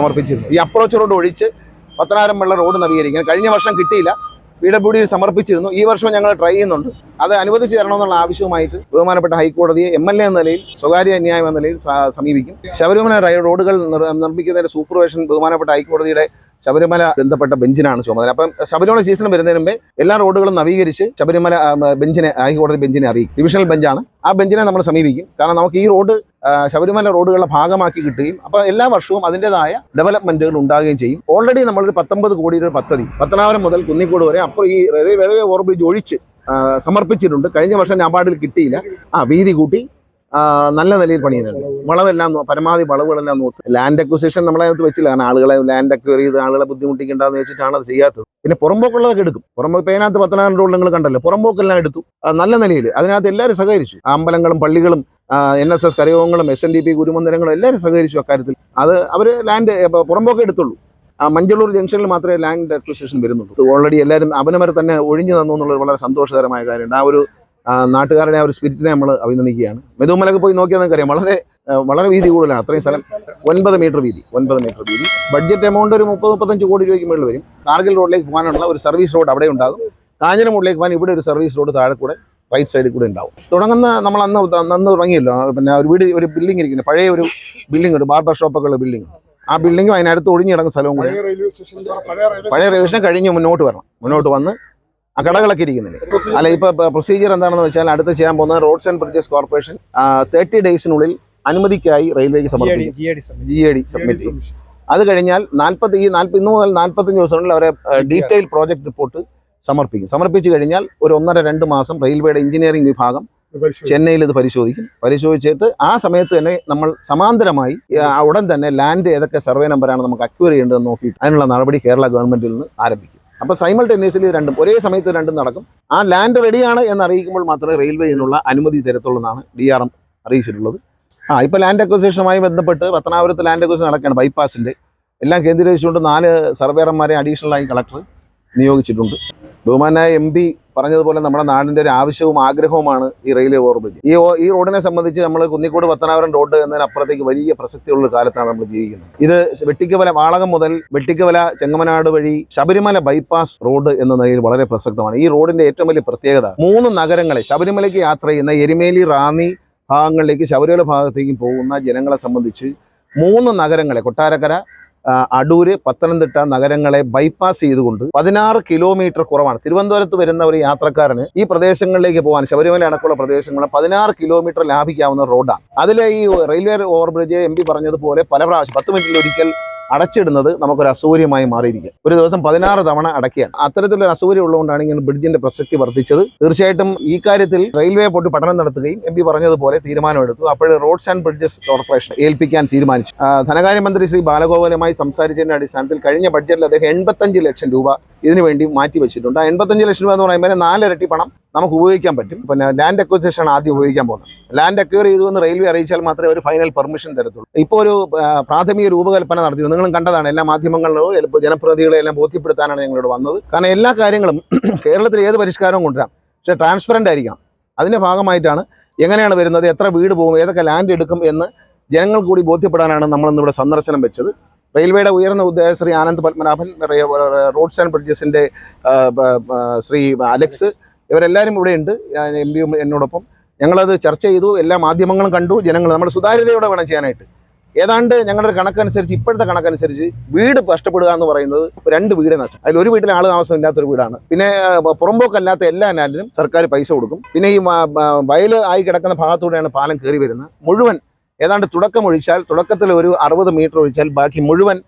സമർപ്പിച്ചിരുന്നു. ഈ approach road ഒഴിച്ച് പത്തനാരം വെള്ള റോഡ് നവീകരിക്കാൻ കഴിഞ്ഞ വർഷം കിട്ടിയില്ല. പി ഡി സമർപ്പിച്ചിരുന്നു. ഈ വർഷം ഞങ്ങൾ ട്രൈ ചെയ്യുന്നുണ്ട്. അത് അനുവദിച്ചു തരണമെന്നുള്ള ആവശ്യവുമായിട്ട് ബഹുമാനപ്പെട്ട ഹൈക്കോടതിയെ എം എൽ എ എന്ന നിലയിൽ സ്വകാര്യ അന്യായം എന്ന നിലയിൽ സമീപിക്കും. ശബരിമല റോഡുകൾ നിർ- നിർമ്മിക്കുന്നതിന്റെ സൂപ്പർവേഷൻ ബഹുമാനപ്പെട്ട ഹൈക്കോടതിയുടെ ശബരിമല ബന്ധപ്പെട്ട ബെഞ്ചിനാണ് ചുമതല. അപ്പം ശബരിമല സീസൺ വരുന്നതിന് മുമ്പേ എല്ലാ റോഡുകളും നവീകരിച്ച് ശബരിമല ബെഞ്ചിനെ ഹൈക്കോടതി ബെഞ്ചിനെ അറിയിക്കും. ഡിവിഷണൽ ബെഞ്ചാണ്. ആ ബെഞ്ചിനെ നമ്മൾ സമീപിക്കും. കാരണം നമുക്ക് ഈ റോഡ് ശബരിമല റോഡുകളുടെ ഭാഗമാക്കി കിട്ടുകയും അപ്പോൾ എല്ലാ വർഷവും അതിന്റെതായ ഡെവലപ്മെന്റുകൾ ഉണ്ടാകുകയും ചെയ്യും. ഓൾറെഡി നമ്മളൊരു പത്തൊമ്പത് കോടിയുടെ പദ്ധതി. പത്തനാപുരം മുതൽ കുന്നിക്കോട് വരെ അപ്പോൾ ഈ റെയിൽവേ ഓവർബ്രിഡ്ജ് ഒഴിച്ച് സമർപ്പിച്ചിട്ടുണ്ട്. കഴിഞ്ഞ വർഷം നബാർഡിൽ കിട്ടിയില്ല. ആ വീതി കൂട്ടി നല്ല നിലയിൽ പണിയുന്നുണ്ട്. വളവെല്ലാം പരമാവധി വളവുകളെല്ലാം നോക്ക് ലാൻഡ് അക്വിസിഷൻ നമ്മളെ അകത്ത് വെച്ചില്ല. കാരണം ആളുകളെ ലാൻഡ് അക്വയർ ചെയ്ത് ആളുകളെ ബുദ്ധിമുട്ടിക്കേണ്ടെന്ന് വെച്ചിട്ടാണ് അത് ചെയ്യാത്തത്. പിന്നെ പുറമ്പോക്കുള്ളതൊക്കെ എടുക്കും. പുറമ്പോക്ക് ഇപ്പം അതിനകത്ത് പത്തനായിരം രൂപ നിങ്ങൾ കണ്ടല്ലോ. പുറമ്പോക്കെല്ലാം എടുത്തു. നല്ല നിലയിൽ. അതിനകത്ത് എല്ലാവരും സഹകരിച്ചു. അമ്പലങ്ങളും പള്ളികളും എൻ എസ് എസ് കരയോഗങ്ങളും എസ് എൻ ഡി പി ഗുരുമന്ദിരങ്ങളും എല്ലാവരും സഹകരിച്ചു അക്കാര്യത്തിൽ. അത് അവർ ലാൻഡ് പുറമ്പോക്കെ എടുത്തുള്ളൂ. ആ മഞ്ചളൂർ ജംഗ്ഷനിൽ മാത്രമേ ലാൻഡ് അക്വിസിഷൻ വരുന്നുള്ളൂ. ഓൾറെഡി എല്ലാവരും അവനവരെ തന്നെ ഒഴിഞ്ഞു തന്നു എന്നുള്ളത് വളരെ സന്തോഷകരമായ കാര്യമുണ്ട് ആ ഒരു നാട്ടുകാരുടെ ആ ഒരു സ്പിരിറ്റിനെ നമ്മൾ അഭിനന്ദിക്കുകയാണ്. മെതുമലൊക്കെ പോയി നോക്കിയാൽ നിങ്ങൾക്കറിയാം വളരെ വളരെ വീതി കൂടുതലാണ് അത്രയും സ്ഥലം. ഒൻപത് മീറ്റർ വീതി ഒൻപത് മീറ്റർ വീതി. ബഡ്ജറ്റ് എമൗണ്ട് ഒരു മുപ്പത് മുപ്പത്തഞ്ച് കോടി രൂപയ്ക്ക് മുകളിൽ വരും. കാർഗിൽ റോഡിലേക്ക് പോകാനുള്ള ഒരു സർവീസ് റോഡ് അവിടെ ഉണ്ടാകും. കാഞ്ഞിരമൂടിലേക്ക് പോകാൻ ഇവിടെ ഒരു സർവീസ് റോഡ് താഴെ കൂടെ റൈറ്റ് സൈഡിൽ കൂടെ ഉണ്ടാവും. തുടങ്ങുന്ന നമ്മൾ അന്ന് അന്ന് തുടങ്ങിയല്ലോ. പിന്നെ ഒരു വീട് ഒരു ബിൽഡിംഗ് ഇരിക്കുന്നത്. പഴയ ഒരു ബിൽഡിംഗ് ഒരു ബാർബർ ഷോപ്പൊക്കെ ഉള്ള ബിൽഡിംഗ് ആ ബിൽഡിംഗും അതിനടുത്ത് ഒഴിഞ്ഞിടങ്ങുന്ന സ്ഥലവും കൂടെ. പഴയ റെയിൽവേ സ്റ്റേഷൻ കഴിഞ്ഞ് മുന്നോട്ട് വരണം. മുന്നോട്ട് വന്ന് ആ കടകളൊക്കെ ഇരിക്കുന്നില്ലേ? അല്ല ഇപ്പൊ പ്രൊസീജിയർ എന്താണെന്ന് വെച്ചാൽ അടുത്ത് ചെയ്യാൻ പോകുന്ന roads and bridges corporation thirty ഡേയ്സിനുള്ളിൽ അനുമതിക്കായി റെയിൽവേക്ക് സമർപ്പിക്കും. ജി എ ഡി സബ്മിറ്റ് ചെയ്യും. അത് കഴിഞ്ഞാൽ നാൽപ്പത്തി ഈ നാൽപ്പത്തി ഇന്ന് മുതൽ നാൽപ്പത്തഞ്ച് ദിവസങ്ങളിൽ അവരെ ഡീറ്റെയിൽ പ്രോജക്ട് റിപ്പോർട്ട് സമർപ്പിക്കും. സമർപ്പിച്ചു കഴിഞ്ഞാൽ ഒരു ഒന്നര രണ്ട് മാസം റെയിൽവേയുടെ എഞ്ചിനീയറിംഗ് വിഭാഗം ചെന്നൈയിൽ ഇത് പരിശോധിക്കും. പരിശോധിച്ചിട്ട് ആ സമയത്ത് തന്നെ നമ്മൾ സമാന്തരമായി ഉടൻ തന്നെ ലാൻഡ് ഏതൊക്കെ സർവേ നമ്പറാണ് നമുക്ക് അക്വയർ ചെയ്യേണ്ടതെന്ന് നോക്കിയിട്ട് അതിനുള്ള നടപടി കേരള ഗവൺമെന്റിൽ നിന്ന് ആരംഭിക്കും. അപ്പോൾ സൈമൾട്ടേനിയസ്ലി രണ്ടും ഒരേ സമയത്ത് രണ്ടും നടക്കും. ആ ലാൻഡ് റെഡിയാണ് എന്ന് അറിയിക്കുമ്പോൾ മാത്രമേ റെയിൽവേ ഇതിനുള്ള അനുമതി തരത്തുള്ളൂ എന്നാണ് ഡി ആർ എം അറിയിച്ചിട്ടുള്ളത്. ആ ഇപ്പോൾ ലാൻഡ് അക്വസിഷനുമായി ബന്ധപ്പെട്ട് പത്തനാപുരത്ത് ലാൻഡ് അക്വസിഷൻ നടക്കുകയാണ് ബൈപ്പാസിന്റെ എല്ലാം കേന്ദ്രീകരിച്ചുകൊണ്ട് നാല് സർവേറന്മാരെ അഡീഷണലായി കളക്ടർ നിയോഗിച്ചിട്ടുണ്ട്. ബഹുമാനായ എം പി പറഞ്ഞതുപോലെ നമ്മുടെ നാടിന്റെ ഒരു ആവശ്യവും ആഗ്രഹവുമാണ് ഈ റെയിൽവേ ഓവർബ്രിഡ്ജ്. ഈ ഈ റോഡിനെ സംബന്ധിച്ച് നമ്മൾ കുന്നിക്കോട് പത്തനാപുരം റോഡ് എന്നതിനപ്പുറത്തേക്ക് വലിയ പ്രസക്തിയുള്ള കാലത്താണ് നമ്മൾ ജീവിക്കുന്നത്. ഇത് വെട്ടിക്കവല വാളകം മുതൽ വെട്ടിക്കവല ചെങ്ങമനാട് വഴി ശബരിമല ബൈപ്പാസ് റോഡ് എന്ന നിലയിൽ വളരെ പ്രസക്തമാണ്. ഈ റോഡിന്റെ ഏറ്റവും വലിയ പ്രത്യേകത മൂന്ന് നഗരങ്ങളെ ശബരിമലയ്ക്ക് യാത്ര ചെയ്യുന്ന എരുമേലി റാന്നി ഭാഗങ്ങളിലേക്ക് ശബരിമല ഭാഗത്തേക്കും പോകുന്ന ജനങ്ങളെ സംബന്ധിച്ച് മൂന്ന് നഗരങ്ങളെ കൊട്ടാരക്കര അടൂര് പത്തനംതിട്ട നഗരങ്ങളെ ബൈപ്പാസ് ചെയ്തുകൊണ്ട് പതിനാറ് കിലോമീറ്റർ കുറവാണ്. തിരുവനന്തപുരത്ത് വരുന്ന ഒരു യാത്രക്കാരന് ഈ പ്രദേശങ്ങളിലേക്ക് പോകാൻ ശബരിമല അടക്കമുള്ള പ്രദേശങ്ങളിൽ പതിനാറ് കിലോമീറ്റർ ലാഭിക്കാവുന്ന റോഡാണ് അതിലെ ഈ റെയിൽവേ ഓവർബ്രിഡ്ജ് എം പി പറഞ്ഞതുപോലെ പല പ്രാവശ്യം പത്ത് മിനിറ്റിൽ ഒരിക്കൽ അടച്ചിടുന്നത് നമുക്കൊരു അസൂര്യമായി മാറിയിരിക്കും ഒരു ദിവസം പതിനാറ് തവണ അടക്കുകയാണ് അത്തരത്തിലൊരു അസൗകര്യം ഉള്ളതുകൊണ്ടാണ് ഇങ്ങനെ ബ്രിഡ്ജിന്റെ പ്രസക്തി വർദ്ധിച്ചത്. തീർച്ചയായിട്ടും ഈ കാര്യത്തിൽ റെയിൽവേ പോയിട്ട് പഠനം നടത്തുകയും എം പി പറഞ്ഞതുപോലെ തീരുമാനമെടുത്തു. അപ്പോൾ റോഡ്സ് ആൻഡ് ബ്രിഡ്ജസ് കോർപ്പറേഷൻ ഏൽപ്പിക്കാൻ തീരുമാനിച്ചു. ധനകാര്യമന്ത്രി ശ്രീ ബാലഗോപാലുമായി സംസാരിച്ചതിന്റെ അടിസ്ഥാനത്തിൽ കഴിഞ്ഞ ബഡ്ജറ്റിൽ അദ്ദേഹം എൺപത്തഞ്ച് ലക്ഷം രൂപ ഇതിനു വേണ്ടി മാറ്റി വെച്ചിട്ടുണ്ട്. ആ എൺപത്തഞ്ച് ലക്ഷം രൂപ എന്ന് പറയുമ്പോൾ നാലിരട്ടി പണം നമുക്ക് ഉപയോഗിക്കാൻ പറ്റും. പിന്നെ ലാൻഡ് അക്വസിഷൻ ആദ്യം ഉപയോഗിക്കാൻ പോകുന്നത്. ലാൻഡ് അക്വയർ ചെയ്തു എന്ന് റെയിൽവേ അറിയിച്ചാൽ മാത്രമേ ഒരു ഫൈനൽ പെർമിഷൻ തരത്തുള്ളൂ. ഇപ്പോൾ ഒരു പ്രാഥമിക രൂപകൽപ്പന നടത്തി നിങ്ങളും കണ്ടതാണ്. എല്ലാ മാധ്യമങ്ങളിലും ജനപ്രതിനിധികളെ എല്ലാം ബോധ്യപ്പെടുത്താനാണ് ഞങ്ങളോട് വന്നത്. കാരണം എല്ലാ കാര്യങ്ങളും കേരളത്തിൽ ഏത് പരിഷ്കാരവും കൊണ്ടുവരാം. പക്ഷേ ട്രാൻസ്പെറന്റ് ആയിരിക്കണം. അതിന്റെ ഭാഗമായിട്ടാണ് എങ്ങനെയാണ് വരുന്നത് എത്ര വീട് പോകും ഏതൊക്കെ ലാൻഡ് എടുക്കും എന്ന് ജനങ്ങൾ കൂടി ബോധ്യപ്പെടാനാണ് നമ്മളിന്നിവിടെ സന്ദർശനം വെച്ചത്. റെയിൽവേയുടെ ഉയർന്ന ഉദ്യോഗസ്ഥ ശ്രീ ആനന്ദ് പത്മനാഭൻ റോഡ്സ് ആൻഡ് ബ്രിഡ്ജസിന്റെ ശ്രീ അലക്സ് ഇവരെല്ലാവരും ഇവിടെയുണ്ട് എം പിയും എന്നോടൊപ്പം. ഞങ്ങളത് ചർച്ച ചെയ്തു. എല്ലാ മാധ്യമങ്ങളും കണ്ടു. ജനങ്ങൾ നമ്മുടെ സുതാര്യതയോടെ വേണം ചെയ്യാനായിട്ട്. ഏതാണ്ട് ഞങ്ങളുടെ കണക്കനുസരിച്ച് ഇപ്പോഴത്തെ കണക്കനുസരിച്ച് വീട് നഷ്ടപ്പെടുക എന്ന് പറയുന്നത് രണ്ട് വീട് നഷ്ടം അതിൽ ഒരു വീട്ടിൽ ആൾ താമസം ഇല്ലാത്തൊരു വീടാണ്. പിന്നെ പുറമ്പോക്കല്ലാത്ത എല്ലാ നാലിനും സർക്കാർ പൈസ കൊടുക്കും. പിന്നെ ഈ വയൽ ആയി കിടക്കുന്ന ഭാഗത്തൂടെയാണ് പാലം കയറി വരുന്നത്. മുഴുവൻ ഏതാണ്ട് തുടക്കം ഒഴിച്ചാൽ തുടക്കത്തിൽ ഒരു അറുപത് മീറ്റർ ഒഴിച്ചാൽ ബാക്കി മുഴുവൻ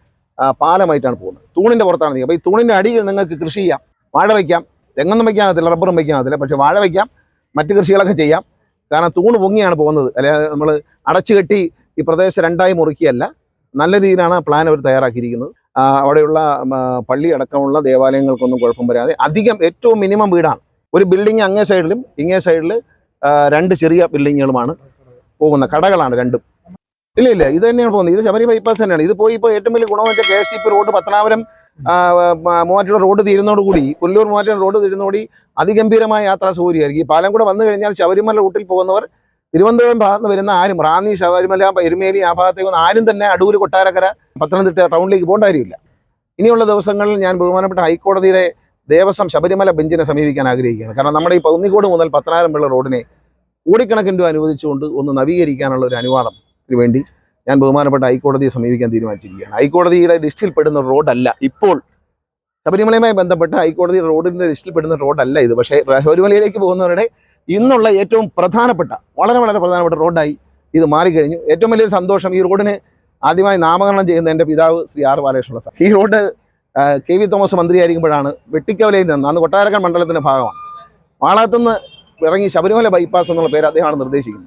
പാലമായിട്ടാണ് പോകുന്നത്. തൂണിന്റെ പുറത്താണ് നീ അപ്പോൾ ഈ തൂണിന്റെ അടിയിൽ നിങ്ങൾക്ക് കൃഷി ചെയ്യാം. വാഴ വയ്ക്കാം. തെങ്ങൊന്നും വയ്ക്കാകത്തില്ല റബ്ബറും വയ്ക്കാകത്തില്ല പക്ഷേ വാഴ വയ്ക്കാം. മറ്റ് കൃഷികളൊക്കെ ചെയ്യാം. കാരണം തൂണ് പൊങ്ങിയാണ് പോകുന്നത്. അല്ലെങ്കിൽ നമ്മൾ അടച്ചു കെട്ടി ഈ പ്രദേശം രണ്ടായി മുറിക്കുകയല്ല നല്ല രീതിയിലാണ് പ്ലാൻ അവർ തയ്യാറാക്കിയിരിക്കുന്നത്. അവിടെയുള്ള പള്ളി അടക്കമുള്ള ദേവാലയങ്ങൾക്കൊന്നും കുഴപ്പം വരാതെ അധികം ഏറ്റവും മിനിമം വീടാണ്. ഒരു ബിൽഡിംഗ് അങ്ങേ സൈഡിലും ഇങ്ങേ സൈഡിൽ രണ്ട് ചെറിയ ബിൽഡിങ്ങുകളുമാണ്. പോകുന്ന കടകളാണ് രണ്ടും. ഇല്ല ഇല്ല ഇത് തന്നെയാണ് പോകുന്നത്. ഇത് ശബരി ബൈപ്പാസ് തന്നെയാണ്. ഇത് പോയി ഇപ്പോൾ ഏറ്റവും വലിയ ഗുണമെന്ന് വെച്ചാൽ K S T P road Pathanapuram Muvattupuzha road തീരുന്നതോടുകൂടി Pullur Muvattupuzha road തീരുന്നതോടി അതിഗംഭീരമായ യാത്രാ സൗകര്യമായിരിക്കും. ഈ പാലം കൂടെ വന്നു കഴിഞ്ഞാൽ ശബരിമല റൂട്ടിൽ പോകുന്നവർ തിരുവനന്തപുരം ഭാഗത്ത് വരുന്ന ആരും റാന്നി ശബരിമല എരുമേലി ആ ഭാഗത്തേക്ക് വന്ന ആരും തന്നെ അടൂർ കൊട്ടാരക്കര പത്തനംതിട്ട ടൗണിലേക്ക് പോകേണ്ട കാര്യമില്ല. ഇനിയുള്ള ദിവസങ്ങളിൽ ഞാൻ ബഹുമാനപ്പെട്ട ഹൈക്കോടതിയുടെ ദേവസ്വം ശബരിമല ബെഞ്ചിനെ സമീപിക്കാൻ ആഗ്രഹിക്കുകയാണ്. കാരണം നമ്മുടെ ഈ പന്നിക്കോട് മുതൽ പത്തനാരംപിള്ള റോഡിനെ കോടിക്കണക്കിന് രൂപ അനുവദിച്ചുകൊണ്ട് ഒന്ന് നവീകരിക്കാനുള്ള ഒരു അനുവാദത്തിന് വേണ്ടി ഞാൻ ബഹുമാനപ്പെട്ട ഹൈക്കോടതിയെ സമീപിക്കാൻ തീരുമാനിച്ചിരിക്കുകയാണ്. ഹൈക്കോടതിയുടെ ലിസ്റ്റിൽ പെടുന്ന റോഡല്ല. ഇപ്പോൾ ശബരിമലയുമായി ബന്ധപ്പെട്ട ഹൈക്കോടതി റോഡിന്റെ ലിസ്റ്റിൽ പെടുന്ന റോഡല്ല ഇത്. പക്ഷേ ശബരിമലയിലേക്ക് പോകുന്നവരുടെ ഇന്നുള്ള ഏറ്റവും പ്രധാനപ്പെട്ട വളരെ വളരെ പ്രധാനപ്പെട്ട റോഡായി ഇത് മാറിക്കഴിഞ്ഞു. ഏറ്റവും വലിയൊരു സന്തോഷം ഈ റോഡിന് ആദ്യമായി നാമകരണം ചെയ്യുന്ന എന്റെ പിതാവ് ശ്രീ ആർ ബാലകൃഷ്ണ സാർ. ഈ റോഡ് കെ വി തോമസ് മന്ത്രിയായിരിക്കുമ്പോഴാണ് വെട്ടിക്കവലയിൽ നിന്ന് അന്ന് കൊട്ടാരക്കൻ മണ്ഡലത്തിന്റെ ഭാഗമാണ്. വാളകത്തുനിന്ന് ഇറങ്ങി ശബരിമല ബൈപ്പാസ് എന്നുള്ള പേര് അദ്ദേഹമാണ് നിർദ്ദേശിക്കുന്നത്.